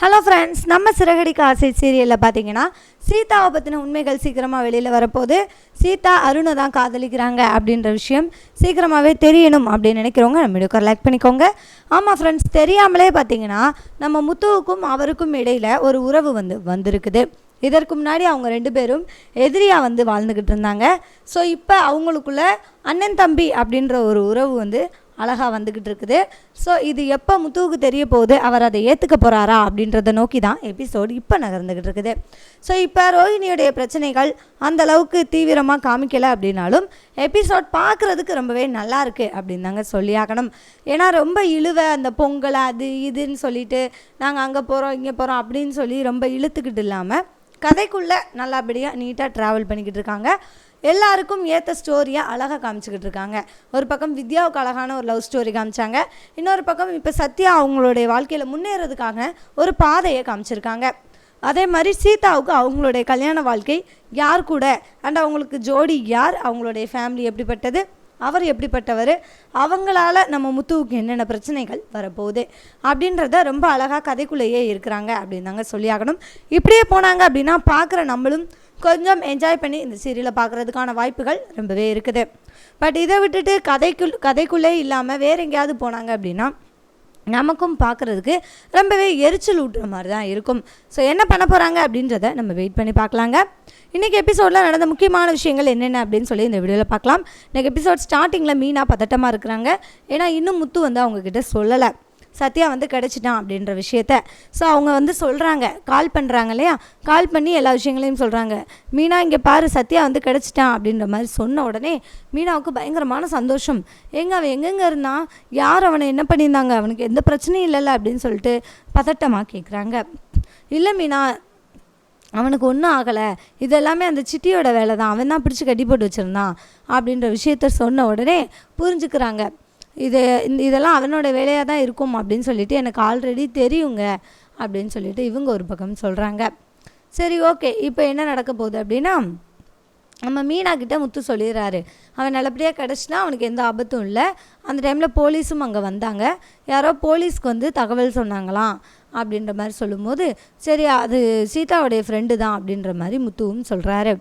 Hello friends நம்ம சிறகடிக்கு ஆசை சீரியலில் பார்த்தீங்கன்னா சீதாவை பற்றின உண்மைகள் சீக்கிரமாக வெளியில் வரப்போகுது. சீதா அருணை தான் காதலிக்கிறாங்க அப்படின்ற விஷயம் சீக்கிரமாகவே தெரியணும் அப்படின்னு நினைக்கிறவங்க நம்ம வீடியோக்கு லைக் பண்ணிக்கோங்க. ஆமாம் ஃப்ரெண்ட்ஸ் தெரியாமலே பார்த்தீங்கன்னா நம்ம முத்துவுக்கும் அவருக்கும் இடையில் ஒரு உறவு வந்து வந்திருக்குது. இதற்கு முன்னாடி அவங்க ரெண்டு பேரும் எதிரியாக வந்து வாழ்ந்துக்கிட்டு இருந்தாங்க. ஸோ இப்போ அவங்களுக்குள்ள அண்ணன் தம்பி அப்படின்ற ஒரு உறவு வந்து அழகாக வந்துக்கிட்டு இருக்குது. ஸோ இது எப்போ முத்துவுக்கு தெரிய போகுது? அவர் அதை ஏற்றுக்க போகிறாரா அப்படின்றத நோக்கி தான் எபிசோடு இப்போ நகர்ந்துக்கிட்டு இருக்குது. ஸோ இப்போ ரோஹிணியுடைய பிரச்சனைகள் அந்த அளவுக்கு தீவிரமாக காமிக்கலை அப்படின்னாலும் எபிசோட் பார்க்குறதுக்கு ரொம்பவே நல்லா இருக்குது அப்படின்னு தாங்க சொல்லியாகணும் ஏன்னா ரொம்ப இழுவை அந்த பொங்கல் அது இதுன்னு சொல்லிட்டு நாங்கள் அங்கே போகிறோம் இங்கே போகிறோம் அப்படின்னு சொல்லி ரொம்ப இழுத்துக்கிட்டு இல்லாமல் கதைக்குள்ளே நல்லபடியாக நீட்டாக ட்ராவல் பண்ணிக்கிட்டு இருக்காங்க. எல்லாருக்கும் ஏற்ற ஸ்டோரியை அழகாக காமிச்சிக்கிட்டு இருக்காங்க. ஒரு பக்கம் வித்யாவுக்கு அழகான ஒரு லவ் ஸ்டோரி காமிச்சாங்க. இன்னொரு பக்கம் இப்போ சத்யா அவங்களுடைய வாழ்க்கையில் முன்னேறதுக்காக ஒரு பாதையை காமிச்சிருக்காங்க. அதே மாதிரி சீதாவுக்கு அவங்களுடைய கல்யாண வாழ்க்கை யார் கூட? அண்ட் அவங்களுக்கு ஜோடி யார்? அவங்களுடைய ஃபேமிலி எப்படிப்பட்டது? அவர் எப்படிப்பட்டவர்? அவங்களால நம்ம முத்துவுக்கு என்னென்ன பிரச்சனைகள் வரப்போகுது? அப்படின்றத ரொம்ப அழகாக கதைக்குள்ளேயே இருக்கிறாங்க அப்படின்னு தாங்க சொல்லியாகணும். இப்படியே போனாங்க அப்படின்னா பார்க்குற நம்மளும் கொஞ்சம் என்ஜாய் பண்ணி இந்த சீரியலை பார்க்குறதுக்கான வாய்ப்புகள் ரொம்பவே இருக்குது. பட் இதை விட்டுட்டு கதைக்குள் கதைக்குள்ளே இல்லாமல் வேறு எங்கேயாவது போனாங்க அப்படின்னா நமக்கும் பார்க்குறதுக்கு ரொம்பவே எரிச்சல் ஊட்டுற மாதிரி தான் இருக்கும். ஸோ என்ன பண்ண போகிறாங்க அப்படின்றத நம்ம வெயிட் பண்ணி பார்க்கலாங்க. இன்றைக்கி எபிசோடில் நடந்த முக்கியமான விஷயங்கள் என்னென்ன அப்படின்னு சொல்லி இந்த வீடியோவில் பார்க்கலாம். இன்றைக்கி எபிசோட் ஸ்டார்டிங்கில் மீனா பதட்டமாக இருக்கிறாங்க. ஏன்னா இன்னும் முத்து வந்து அவங்கக்கிட்ட சொல்லலை. சத்யா வந்து கிடச்சிட்டான் அப்படின்ற விஷயத்த. ஸோ அவங்க வந்து சொல்கிறாங்க கால் பண்ணுறாங்க இல்லையா? கால் பண்ணி எல்லா விஷயங்களையும் சொல்கிறாங்க மீனா இங்கே பாரு சத்யா வந்து கிடச்சிட்டான் அப்படின்ற மாதிரி சொன்ன உடனே மீனாவுக்கு பயங்கரமான சந்தோஷம். எங்கே அவன் எங்கெங்கே இருந்தான் யார் அவனை என்ன பண்ணியிருந்தாங்க? அவனுக்கு எந்த பிரச்சனையும் இல்லைல்ல அப்படின்னு சொல்லிட்டு பதட்டமாக கேட்குறாங்க இல்லை மீனா அவனுக்கு ஒன்றும் ஆகலை. இது எல்லாமே அந்த சிட்டியோட வேலை தான் அவன் தான் பிடிச்சி கட்டி போட்டு வச்சுருந்தான் அப்படின்ற விஷயத்த சொன்ன உடனே புரிஞ்சுக்கிறாங்க. இது இதெல்லாம் அவனோட வேலையாக தான் இருக்கும் அப்படின்னு சொல்லிட்டு எனக்கு ஆல்ரெடி தெரியுங்க அப்படின்னு சொல்லிட்டு இவங்க ஒரு பக்கம் சொல்கிறாங்க சரி ஓகே இப்போ என்ன நடக்க போகுது அப்படின்னா நம்ம மீனா கிட்ட முத்து சொல்லிடுறாரு. அவன் நல்லபடியாக கிடச்சினா அவனுக்கு எந்த ஆபத்தும் இல்லை. அந்த டைமில் போலீஸும் அங்கே வந்தாங்க. யாரோ போலீஸ்க்கு வந்து தகவல் சொன்னாங்களாம் அப்படின்ற மாதிரி சொல்லும்போது சரி அது சீதாவுடைய ஃப்ரெண்டு தான் அப்படின்ற மாதிரி முத்துவும் சொல்கிறாரு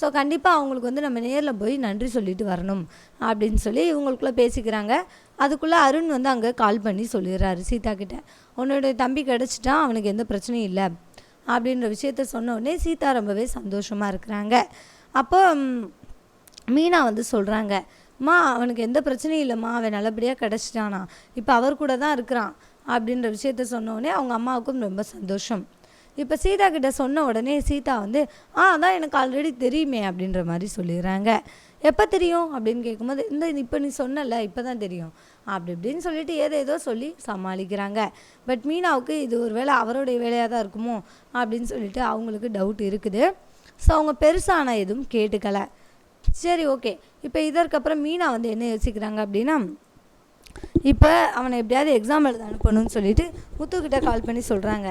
ஸோ கண்டிப்பாக அவங்களுக்கு வந்து நம்ம நேரில் போய் நன்றி சொல்லிட்டு வரணும் அப்படின்னு சொல்லி இவங்களுக்குள்ளே பேசிக்கிறாங்க. அதுக்குள்ளே அருண் வந்து அங்கே கால் பண்ணி சொல்லிடுறாரு சீதா கிட்ட. உன்னோடைய தம்பி கிடச்சிட்டான் அவனுக்கு எந்த பிரச்சனையும் இல்லை. அப்படின்ற விஷயத்த சொன்ன சீதா ரொம்பவே சந்தோஷமாக இருக்கிறாங்க. அப்போ மீனா வந்து சொல்கிறாங்க அம்மா அவனுக்கு எந்த பிரச்சனையும் இல்லைம்மா அவன் நல்லபடியாக கிடச்சிட்டானா. இப்போ அவர் கூட தான் இருக்கிறான். அப்படின்ற விஷயத்த சொன்னோடனே அவங்க அம்மாவுக்கும் ரொம்ப சந்தோஷம். இப்போ சீதா கிட்ட சொன்ன உடனே சீதா வந்து ஆ அதான் எனக்கு ஆல்ரெடி தெரியுமே அப்படின்ற மாதிரி சொல்லிடுறாங்க. எப்போ தெரியும்? அப்படின்னு கேட்கும்போது இந்த இப்போ நீ சொன்னல இப்போ தான் தெரியும். அப்படி இப்படின்னு சொல்லிட்டு ஏதோ ஏதோ சொல்லி சமாளிக்கிறாங்க. பட் மீனாவுக்கு இது ஒரு வேளை அவருடைய வேலையாக தான் இருக்குமோ அப்படின்னு சொல்லிட்டு அவங்களுக்கு டவுட் இருக்குது. ஸோ அவங்க பெருசான எதுவும் கேட்டுக்கலை. சரி ஓகே இப்போ இதற்கப்புறம் மீனா வந்து என்ன யோசிக்கிறாங்க அப்படின்னா இப்போ அவனை எப்படியாவது எக்ஸாம் எழுத அனுப்பணும்னு சொல்லிட்டு முத்துக்கிட்ட கால் பண்ணி சொல்கிறாங்க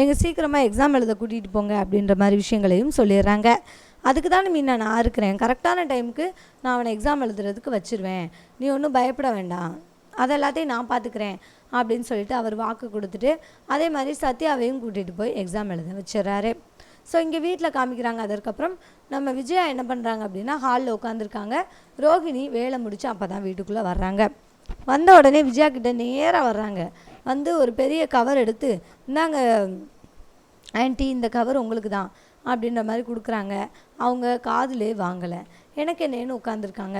எங்கள் சீக்கிரமாக எக்ஸாம் எழுத கூட்டிகிட்டு போங்க அப்படின்ற மாதிரி விஷயங்களையும் சொல்லிடுறாங்க. அதுக்கு தானே மீனா நான் இருக்கிறேன் கரெக்டான டைமுக்கு நான் அவனை எக்ஸாம் எழுதுறதுக்கு வச்சிருவேன். நீ ஒன்றும் பயப்பட வேண்டாம். அது எல்லாத்தையும் நான் பார்த்துக்கிறேன் அப்படின்னு சொல்லிட்டு அவர் வாக்கு கொடுத்துட்டு அதே மாதிரி சத்யாவையும் கூட்டிகிட்டு போய் எக்ஸாம் எழுத வச்சிடுறாரு. ஸோ இங்கே வீட்டில் காமிக்கிறாங்க. அதற்கப்புறம் நம்ம விஜயா என்ன பண்ணுறாங்க அப்படின்னா ஹாலில் உட்காந்துருக்காங்க ரோஹிணி வேலை முடித்து அப்போ தான் வீட்டுக்குள்ளே வர்றாங்க. வந்த உடனே விஜயா கிட்ட நேராக வர்றாங்க. வந்து ஒரு பெரிய கவர் எடுத்து இந்தாங்க ஆன்ட்டி இந்த கவர் உங்களுக்கு தான் அப்படின்ற மாதிரி கொடுக்குறாங்க. அவங்க காதிலே வாங்கலை. எனக்கு என்னன்னு உட்காந்துருக்காங்க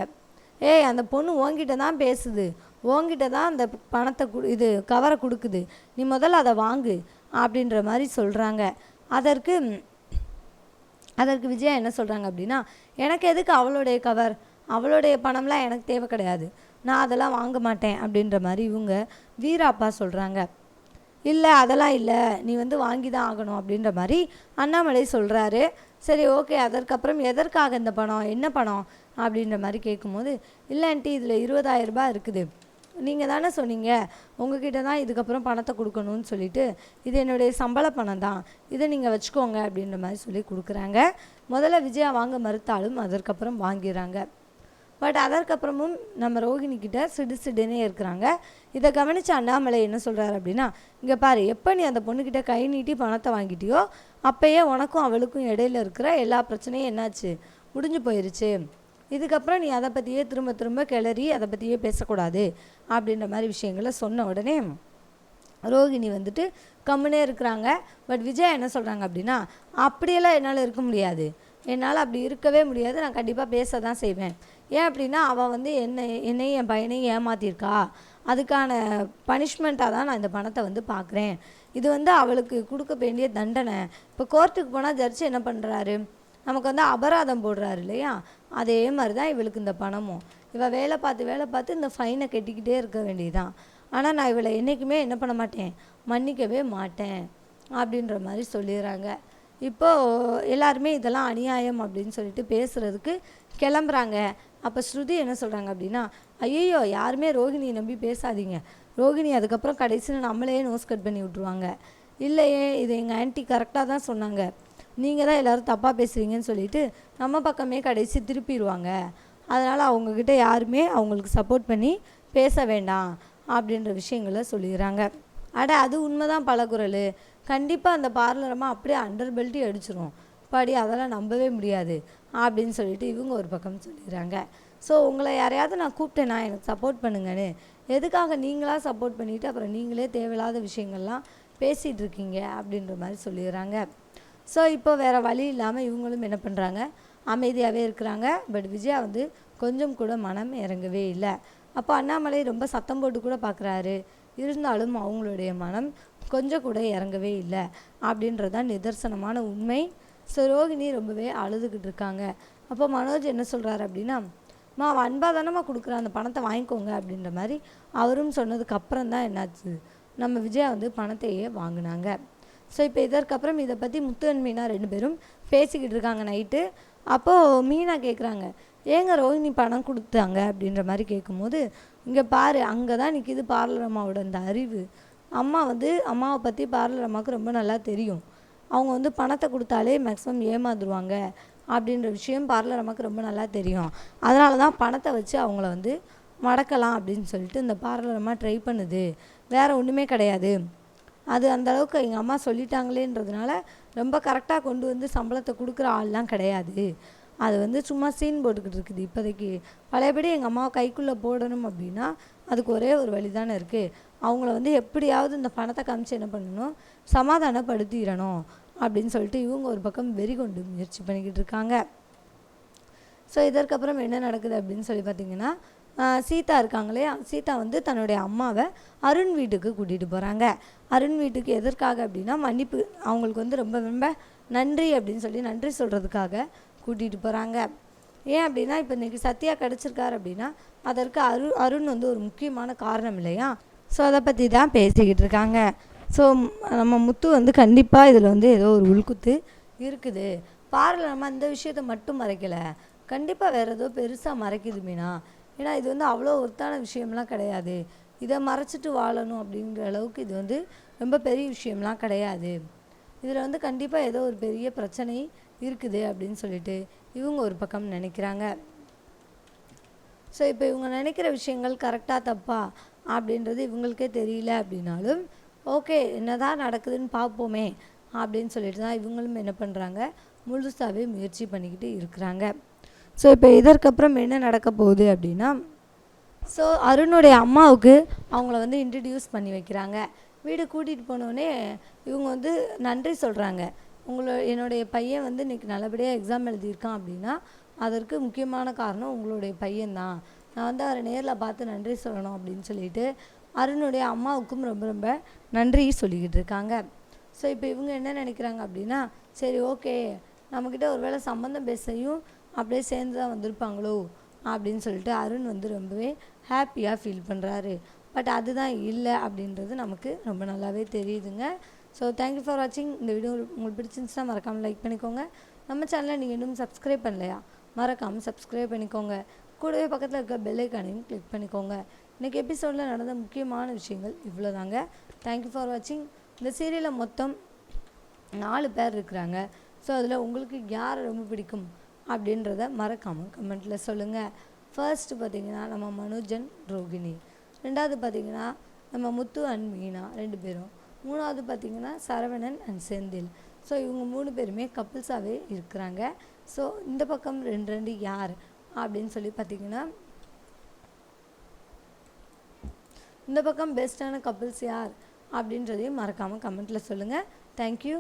ஏய் அந்த பொண்ணு உங்ககிட்ட தான் பேசுது. உன்கிட்ட தான் அந்த பணத்தை கு இது கவரை கொடுக்குது. நீ முதல்ல அதை வாங்கு அப்படின்ற மாதிரி சொல்கிறாங்க அதற்கு அதற்கு விஜயா என்ன சொல்கிறாங்க அப்படின்னா எனக்கு எதுக்கு அவளுடைய கவர் அவளுடைய பணம்லாம் எனக்கு தேவை கிடையாது. நான் அதெல்லாம் வாங்க மாட்டேன் அப்படின்ற மாதிரி இவங்க வீராப்பா சொல்கிறாங்க இல்லை அதெல்லாம் இல்லை. நீ வந்து வாங்கி தான் ஆகணும் அப்படின்ற மாதிரி அண்ணாமலை சொல்கிறாரு சரி ஓகே. அதற்கப்புறம் எதற்காக இந்த பணம்? என்ன பணம்? அப்படின்ற மாதிரி கேட்கும்போது இல்லை ஆண்டி இதில் இருபதாயிரம் ரூபாய் இருக்குது. நீங்கள் தானே சொன்னீங்க. உங்ககிட்ட தான் இதுக்கப்புறம் பணத்தை கொடுக்கணும்னு சொல்லிட்டு இது என்னுடைய சம்பள பணம் தான். இதை நீங்கள் வச்சுக்கோங்க அப்படின்ற மாதிரி சொல்லி கொடுக்குறாங்க. முதல்ல விஜயா வாங்க மறுத்தாலும் அதற்கப்புறம் வாங்கிடுறாங்க. பட் அதற்கப்புறமும் நம்ம ரோஹிணிக்கிட்ட சிடு சிடுனே இருக்கிறாங்க. இதை கவனித்த அண்ணாமலை என்ன சொல்கிறாரு அப்படின்னா இங்கே பாரு எப்போ நீ அந்த பொண்ணுக்கிட்ட கை நீட்டி பணத்தை வாங்கிட்டியோ அப்போயே உனக்கும் அவளுக்கும் இடையில இருக்கிற எல்லா பிரச்சனையும் என்னாச்சு? முடிஞ்சு போயிருச்சு. இதுக்கப்புறம் நீ அதை பற்றியே திரும்ப திரும்ப கிளறி அதை பற்றியே பேசக்கூடாது. அப்படின்ற மாதிரி விஷயங்களை சொன்ன உடனே ரோகிணி வந்துட்டு கம்முனே இருக்கிறாங்க. பட் விஜய் என்ன சொல்கிறாங்க அப்படின்னா அப்படியெல்லாம் என்னால் இருக்க முடியாது. என்னால் அப்படி இருக்கவே முடியாது. நான் கண்டிப்பாக பேச தான் செய்வேன். ஏன் அப்படின்னா அவள் வந்து என்னை என்னையும் என் பையனையும் ஏமாத்தியிருக்கா. அதுக்கான பனிஷ்மெண்ட்டாக தான் நான் இந்த பணத்தை வந்து பார்க்குறேன் இது வந்து அவளுக்கு கொடுக்க வேண்டிய தண்டனை. இப்போ கோர்ட்டுக்கு போனால் ஜட்ஜ் என்ன பண்ணுறாரு நமக்கு வந்து அபராதம் போடுறாரு இல்லையா? அதே மாதிரி தான் இவளுக்கு இந்த பணமும். இவள் வேலை பார்த்து வேலை பார்த்து இந்த ஃபைனை கட்டிக்கிட்டே இருக்க வேண்டியதுதான். ஆனால் நான் இவளை என்றைக்குமே என்ன பண்ண மாட்டேன்? மன்னிக்கவே மாட்டேன். அப்படின்ற மாதிரி சொல்லிடுறாங்க. இப்போது எல்லாருமே இதெல்லாம் அநியாயம் அப்படின்னு சொல்லிட்டு பேசுகிறதுக்கு கிளம்புறாங்க. அப்போ ஸ்ருதி என்ன சொல்கிறாங்க அப்படின்னா ஐயோ யாருமே ரோகிணியை நம்பி பேசாதீங்க. ரோகிணி அதுக்கப்புறம் கடைசியில் நம்மளையே நோஸ் கட் பண்ணி விட்ருவாங்க இல்லையே இது எங்கள் ஆன்ட்டி கரெக்டாக தான் சொன்னாங்க. நீங்கள் தான் எல்லோரும் தப்பாக பேசுகிறீங்கன்னு சொல்லிட்டு நம்ம பக்கமே கடைசி திருப்பிடுவாங்க. அதனால் அவங்கக்கிட்ட யாருமே அவங்களுக்கு சப்போர்ட் பண்ணி பேச வேண்டாம் அப்படின்ற விஷயங்களை சொல்லிடுறாங்க. அட அது உண்மைதான் பலகுரல் கண்டிப்பாக அந்த பார்லரமாக அப்படியே அண்டர் பெல்ட்டி அடிச்சிரும். பாடி அதெல்லாம் நம்பவே முடியாது அப்படின்னு சொல்லிட்டு இவங்க ஒரு பக்கம் சொல்லிடுறாங்க. ஸோ உங்களை யாரையாவது நான் கூப்பிட்டேன்னா எனக்கு சப்போர்ட் பண்ணுங்கன்னு. எதுக்காக நீங்களாக சப்போர்ட் பண்ணிவிட்டு அப்புறம் நீங்களே தேவையில்லாத விஷயங்கள்லாம் பேசிகிட்டு இருக்கீங்க அப்படின்ற மாதிரி சொல்லிடுறாங்க. ஸோ இப்போ வேறு வழி இல்லாமல் இவங்களும் என்ன பண்ணுறாங்க அமைதியாகவே இருக்கிறாங்க. பட் விஜயா வந்து கொஞ்சம் கூட மனம் இறங்கவே இல்லை. அப்போ அண்ணாமலை ரொம்ப சத்தம் போட்டு கூட பார்க்குறாரு இருந்தாலும் அவங்களுடைய மனம் கொஞ்சம் கூட இறங்கவே இல்லை அப்படின்றதான் நிதர்சனமான உண்மை. ஸோ ரோகிணி ரொம்பவே அழுதுகிட்டு இருக்காங்க. அப்போ மனோஜ் என்ன சொல்கிறாரு அப்படின்னா மா அன்பாக தானம்மா கொடுக்குறான் அந்த பணத்தை வாங்கிக்கோங்க அப்படின்ற மாதிரி அவரும் சொன்னதுக்கப்புறம் தான் என்னாச்சு? நம்ம விஜயா வந்து பணத்தையே வாங்கினாங்க. ஸோ இப்போ இதற்கப்புறம் இதை பற்றி முத்து அண்ட் மீனா ரெண்டு பேரும் பேசிக்கிட்டு இருக்காங்க நைட்டு அப்போது மீனா கேட்குறாங்க ஏங்க ரோஹிணி பணம் கொடுத்தாங்க? அப்படின்ற மாதிரி கேட்கும்போது இங்கே பாரு அங்கே தான் நிற்கிது பார்லர் அம்மாவோட அந்த அறிவு. அம்மா வந்து அம்மாவை பற்றி பார்லர் அம்மாவுக்கு ரொம்ப நல்லா தெரியும். அவங்க வந்து பணத்தை கொடுத்தாலே மேக்ஸிமம் ஏமாந்துருவாங்க அப்படின்ற விஷயம் பார்லர் அம்மாவுக்கு ரொம்ப நல்லா தெரியும். அதனால தான் பணத்தை வச்சு அவங்கள வந்து மடக்கலாம் அப்படின்னு சொல்லிட்டு இந்த பார்லர் அம்மா ட்ரை பண்ணுது. வேறு ஒன்றுமே கிடையாது. அது அந்த அளவுக்கு எங்கள் அம்மா சொல்லிட்டாங்களேன்றதுனால ரொம்ப கரெக்டாக கொண்டு வந்து சம்பளத்தை கொடுக்குற ஆள்லாம் கிடையாது. அது வந்து சும்மா சீன் போட்டுக்கிட்டு இருக்குது இப்போதைக்கு. பழையபடி எங்கள் அம்மாவை கைக்குள்ளே போடணும் அப்படின்னா அதுக்கு ஒரே ஒரு வழி தானே இருக்குது அவங்கள வந்து எப்படியாவது இந்த பணத்தை காமிச்சு என்ன பண்ணணும்? சமாதானப்படுத்திடணும் அப்படின்னு சொல்லிட்டு இவங்க ஒரு பக்கம் வெறி கொண்டு முயற்சி பண்ணிக்கிட்டு இருக்காங்க. ஸோ இதற்கப்புறம் என்ன நடக்குது அப்படின்னு சொல்லி பார்த்தீங்கன்னா ஆஹ் சீதா இருக்காங்களே சீதா வந்து தன்னுடைய அம்மாவை அருண் வீட்டுக்கு கூட்டிகிட்டு போகிறாங்க அருண் வீட்டுக்கு எதற்காக அப்படின்னா மன்னிப்பு அவங்களுக்கு வந்து ரொம்ப ரொம்ப நன்றி அப்படின்னு சொல்லி நன்றி சொல்கிறதுக்காக கூட்டிகிட்டு போகிறாங்க ஏன் அப்படின்னா இப்போ இன்றைக்கி சத்யா கிடச்சிருக்காரு அப்படின்னா அதற்கு அரு அருண் வந்து ஒரு முக்கியமான காரணம் இல்லையா? ஸோ அதை பற்றி தான் பேசிக்கிட்டு இருக்காங்க. ஸோ நம்ம முத்து வந்து கண்டிப்பாக இதில் வந்து ஏதோ ஒரு உள்குத்து இருக்குது. பாரில் நம்ம அந்த விஷயத்தை மட்டும் மறைக்கலை. கண்டிப்பாக வேறு ஏதோ பெருசாக மறைக்குது மீனா. ஏன்னா இது வந்து அவ்வளோ ஒருத்தான விஷயம்லாம் கிடையாது. இதை மறைச்சிட்டு வாழணும் அப்படிங்கிற அளவுக்கு இது வந்து ரொம்ப பெரிய விஷயம்லாம் கிடையாது. இதில் வந்து கண்டிப்பாக ஏதோ ஒரு பெரிய பிரச்சனை இருக்குது அப்படின்னு சொல்லிட்டு இவங்க ஒரு பக்கம் நினைக்கிறாங்க. ஸோ இப்போ இவங்க நினைக்கிற விஷயங்கள் கரெக்டாக தப்பா அப்படின்றது இவங்களுக்கே தெரியல அப்படின்னாலும் ஓகே என்னதான் நடக்குதுன்னு பார்ப்போமே அப்படின்னு சொல்லிட்டு தான் இவங்களும் என்ன பண்ணுறாங்க முழுசாகவே முயற்சி பண்ணிக்கிட்டு இருக்கிறாங்க. ஸோ இப்போ இதற்கப்புறம் என்ன நடக்க போகுது அப்படின்னா ஸோ அருணுடைய அம்மாவுக்கு அவங்கள வந்து இன்ட்ரடியூஸ் பண்ணி வைக்கிறாங்க. வீடு கூட்டிகிட்டு போனோடனே இவங்க வந்து நன்றி சொல்கிறாங்க உங்களோட என்னுடைய பையன் வந்து இன்றைக்கி நல்லபடியாக எக்ஸாம் எழுதியிருக்கான் அப்படின்னா அதற்கு முக்கியமான காரணம் உங்களுடைய பையன்தான். நான் வந்து அவரை நேரில் பார்த்து நன்றி சொல்லணும் அப்படின்னு சொல்லிட்டு அருணுடைய அம்மாவுக்கும் ரொம்ப ரொம்ப நன்றி சொல்லிக்கிட்டு இருக்காங்க. ஸோ இப்போ இவங்க என்ன நினைக்கிறாங்க அப்படின்னா சரி ஓகே நம்மக்கிட்ட ஒரு வேளை சம்மந்தம் பேசையும் அப்படியே சேர்ந்து தான் வந்திருப்பாங்களோ அப்படின்னு சொல்லிட்டு அருண் வந்து ரொம்பவே ஹாப்பியாக ஃபீல் பண்ணுறாரு பட் அதுதான் இல்லை அப்படின்றது நமக்கு ரொம்ப நல்லாவே தெரியுதுங்க. ஸோ தேங்க்யூ ஃபார் வாட்சிங் இந்த வீடியோ உங்களுக்கு பிடிச்சிருந்துச்சுன்னா மறக்காமல் லைக் பண்ணிக்கோங்க. நம்ம சேனலை நீங்கள் இன்னும் சப்ஸ்கிரைப் பண்ணலையா? மறக்காமல் சப்ஸ்கிரைப் பண்ணிக்கோங்க. கூடவே பக்கத்தில் இருக்க பெல்லைக்கானையும் கிளிக் பண்ணிக்கோங்க. இன்றைக்கி எபிசோடில் நடந்த முக்கியமான விஷயங்கள் இவ்வளோ தாங்க தேங்க்யூ ஃபார் வாட்சிங் இந்த சீரியலில் மொத்தம் நாலு பேர் இருக்கிறாங்க. ஸோ அதில் உங்களுக்கு யாரை ரொம்ப பிடிக்கும் அப்படின்றத மறக்காமல் கமெண்ட்டில் சொல்லுங்கள் ஃபர்ஸ்ட்டு பார்த்தீங்கன்னா நம்ம மனோஜன் ரோகிணி. ரெண்டாவது பார்த்தீங்கன்னா நம்ம முத்து அண்ட் மீனா ரெண்டு பேரும். மூணாவது பார்த்தீங்கன்னா சரவணன் அண்ட் செந்தில். ஸோ இவங்க மூணு பேருமே கப்புள்ஸாகவே இருக்கிறாங்க. ஸோ இந்த பக்கம் ரெண்டு ரெண்டு யார் அப்படின்னு சொல்லி பார்த்திங்கன்னா இந்த பக்கம் பெஸ்ட்டான கப்புள்ஸ் யார் அப்படின்றதையும் மறக்காமல் கமெண்ட்டில் சொல்லுங்கள் தேங்க்யூ